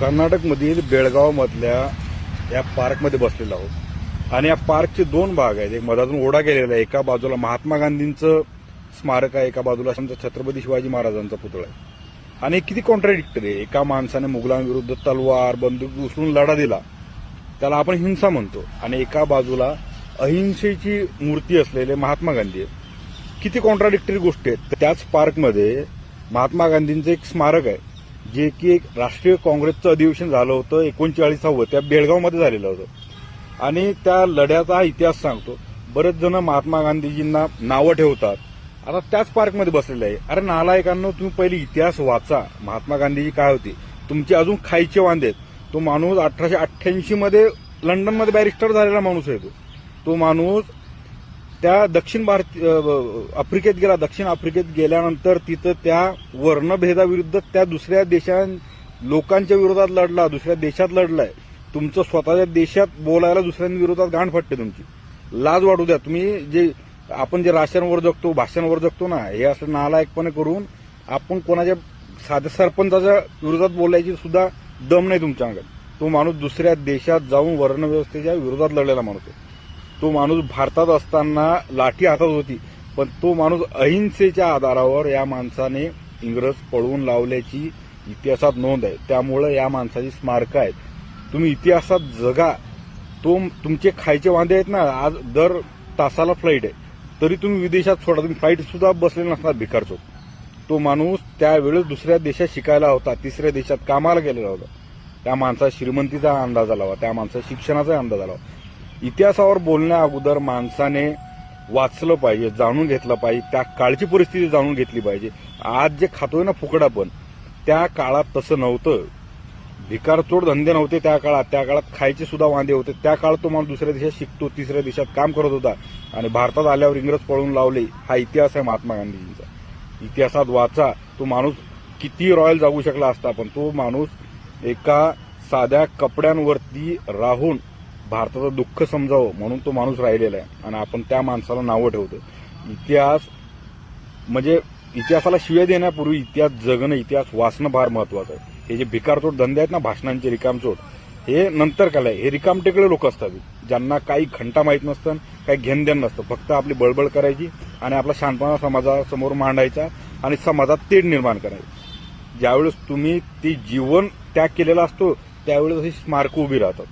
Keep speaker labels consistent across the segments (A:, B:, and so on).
A: कर्नाटकमधील बेळगावमधल्या या पार्कमध्ये बसलेलो आहोत. आणि या पार्कचे दोन भाग आहेत. एक मधातून ओढा गेलेला आहे एका बाजूला महात्मा गांधींचं स्मारक आहे एका बाजूला समजा छत्रपती शिवाजी महाराजांचा पुतळा आहे. आणि किती कॉन्ट्राडिक्टरी आहे. एका माणसाने मुघलांविरुद्ध तलवार बंदूक उचलून लढा दिला. त्याला आपण हिंसा म्हणतो. आणि एका बाजूला अहिंसेची मूर्ती असलेले महात्मा गांधी आहे किती कॉन्ट्राडिक्टरी गोष्टी आहेत. त्याच पार्कमध्ये महात्मा गांधींचं एक स्मारक आहे. जे की एक राष्ट्रीय काँग्रेसचं अधिवेशन झालं होतं एकोणचाळीसावं त्या बेळगावमध्ये झालेलं होतं. आणि त्या लढ्याचा हा इतिहास सांगतो. बरेच जण महात्मा गांधीजींना नावं ठेवतात. आता त्याच पार्कमध्ये बसलेले आहे. अरे नालायकांनो तुम्ही पहिले इतिहास वाचा. महात्मा गांधीजी काय होते? तुमचे अजून खायचे वांदे आहेत. तो माणूस अठराशे अठ्ठ्याऐंशी मध्ये लंडनमध्ये बॅरिस्टर झालेला माणूस आहे तो. तो माणूस त्या दक्षिण भारत आफ्रिकेत गेला दक्षिण आफ्रिकेत गेल्यानंतर तिथं त्या वर्णभेदाविरुद्ध त्या दुसऱ्या देशां लोकांच्या विरोधात लढला दुसऱ्या देशात लढलाय. तुमचं स्वतःच्या देशात बोलायला दुसऱ्यांविरोधात गाण फाटते तुमची. लाज वाढू द्या. तुम्ही जे आपण जे राशनवर जगतो भाषांवर जगतो ना हे असं नालायकपणे करून आपण कोणाच्या साध्या सरपंचाच्या विरोधात बोलायची सुद्धा दम नाही तुमच्या अंगात. तो माणूस दुसऱ्या देशात जाऊन वर्णव्यवस्थेच्या विरोधात लढलेला माणूस आहे. तो माणूस भारतात असताना लाठी हातात होती पण तो माणूस अहिंसेच्या आधारावर या माणसाने इंग्रज पळवून लावल्याची इतिहासात नोंद आहे. त्यामुळं या माणसाची स्मारकं आहेत. तुम्ही इतिहासात जगा. तो तुमचे खायचे वांदे आहेत ना आज दर तासाला फ्लाईट आहे. तरी तुम्ही विदेशात सोडा तुम्ही फ्लाईट सुद्धा बसले नसणार भिकारचोक तो माणूस त्यावेळेस दुसऱ्या देशात शिकायला होता तिसऱ्या देशात कामाला गेलेला होता. त्या माणसा श्रीमंतीचा अंदाज आला होता त्या माणसा शिक्षणाचा अंदाज आला होता. इतिहासावर बोलण्या अगोदर माणसाने वाचलं पाहिजे जाणून घेतलं पाहिजे त्या काळची परिस्थिती जाणून घेतली पाहिजे. आज जे खातोय ना फुकडा आपण त्या काळात तसं नव्हतं. भिकारचोड धंदे नव्हते त्या काळात त्या काळात खायचे सुद्धा वांदे होते. त्या काळात तो माणूस दुसऱ्या देशात शिकतो तिसऱ्या देशात काम करत होता. आणि भारतात आल्यावर इंग्रज पळून लावले हा इतिहास आहे महात्मा गांधीजींचा. इतिहासात वाचा तो माणूस किती रॉयल जागू शकला असता पण तो माणूस एका साध्या कपड्यांवरती राहून भारताचं दुःख समजावं म्हणून तो माणूस राहिलेला आहे. आणि आपण त्या माणसाला नावं ठेवतो इतिहास म्हणजे इतिहासाला शिव्या देण्यापूर्वी इतिहास जगणं इतिहास वाचणं फार महत्वाचं आहे. हे जे भिकारचोट धंदे आहेत ना भाषणांचे रिकामचोट हे नंतर काय हे रिकामटेकडे लोक असतात. ज्यांना काही घंटा माहीत नसतं काही घेणदेण नसतं. फक्त आपली बळबळ करायची आणि आपला शांतपणा समाजासमोर मांडायचा आणि समाजात तेढ निर्माण करायची. ज्यावेळेस तुम्ही ती जीवन त्याग केलेला असतो त्यावेळेस अशी स्मारकं उभी राहतात.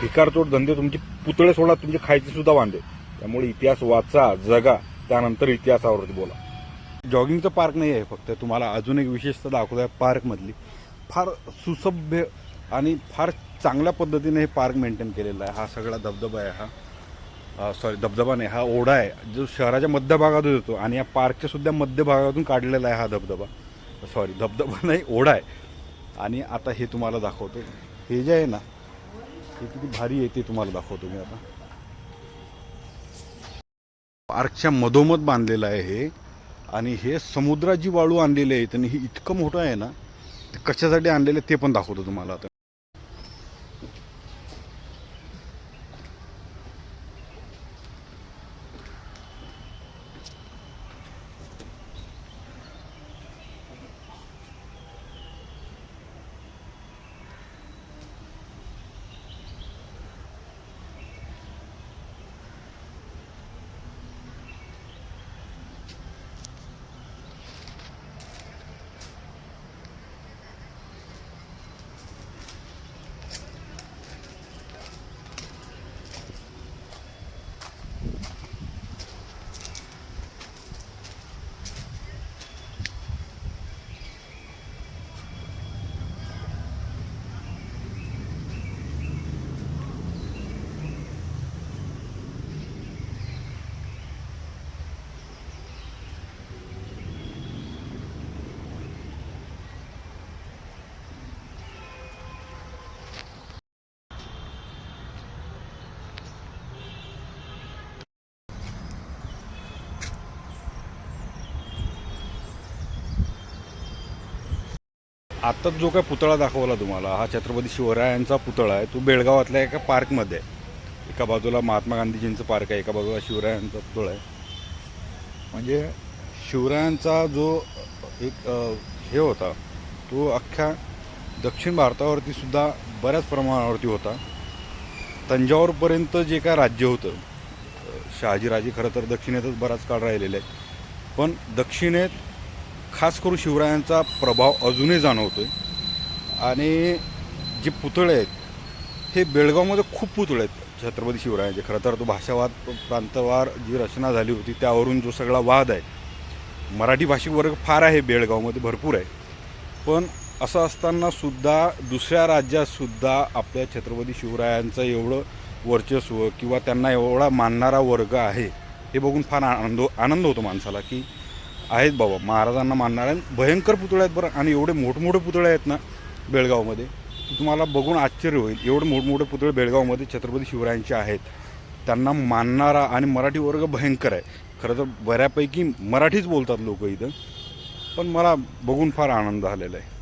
A: भिकारचोट धंदे तुमचे पुतळे सोडा तुमचे खायचे सुद्धा वांदे. त्यामुळे इतिहास वाचा जगा. त्यानंतर इतिहासावरती बोला. जॉगिंगचं पार्क नाही आहे फक्त. तुम्हाला अजून एक विशेषता दाखवत आहे पार्कमधली. फार सुसभ्य आणि फार चांगल्या पद्धतीने हे पार्क मेंटेन केलेलं आहे. हा सगळा धबधबा आहे हा. सॉरी धबधबा नाही हा ओढा आहे. जो शहराच्या मध्यभागातून येतो आणि या पार्कच्या सुद्धा मध्यभागातून काढलेला आहे हा धबधबा. सॉरी धबधबा नाही ओढा आहे. आणि आता हे तुम्हाला दाखवतो हे जे आहे ना हे किती भारी आहे ते तुम्हाला दाखवतो मी आता. पार्कच्या मधोमध बांधलेलं आहे हे. आणि हे समुद्राची वाळू आणलेली आहे आणि हे इतकं मोठं आहे ना ते कशासाठी आणलेलं आहे ते पण दाखवतो तुम्हाला आता. आत्ताच जो काय पुतळा दाखवला तुम्हाला हा छत्रपती शिवरायांचा पुतळा आहे तो बेळगावातल्या एका पार्कमध्ये आहे. एका बाजूला महात्मा गांधीजींचं पार्क आहे एका बाजूला शिवरायांचा पुतळा आहे. म्हणजे शिवरायांचा जो एक हे होता तो अख्ख्या दक्षिण भारतावरती सुद्धा बऱ्याच प्रमाणावरती होता. तंजावरपर्यंत जे काय राज्य होतं शहाजीराजे खरं तर दक्षिणेतच बराच काळ राहिलेले आहेत. पण दक्षिणेत खास करून शिवरायांचा प्रभाव अजूनही जाणवतो आहे आणि जे पुतळे आहेत हे बेळगावमध्ये खूप पुतळे आहेत. छत्रपती शिवरायांचे. खरं तर तो भाषावाद प्रांतवार जी रचना झाली होती त्यावरून जो सगळा वाद आहे मराठी भाषिक वर्ग फार आहे बेळगावमध्ये भरपूर आहे. पण असं असताना सुद्धा दुसऱ्या राज्यातसुद्धा आपल्या छत्रपती शिवरायांचं एवढं वर्चस्व किंवा त्यांना एवढा मानणारा वर्ग आहे हे बघून फार आनंद आनंद होतो माणसाला की आहेत बाबा. महाराजांना मानणारे आणि भयंकर पुतळे आहेत बरं. आणि एवढे मोठमोठे पुतळे आहेत ना बेळगावमध्ये तुम्हाला बघून आश्चर्य होईल. एवढे मोठमोठे पुतळे बेळगावमध्ये छत्रपती शिवरायांचे आहेत. त्यांना मानणारा आणि मराठी वर्ग भयंकर आहे. खरं तर बऱ्यापैकी मराठीच बोलतात लोक इथं. पण मला बघून फार आनंद झालेला आहे.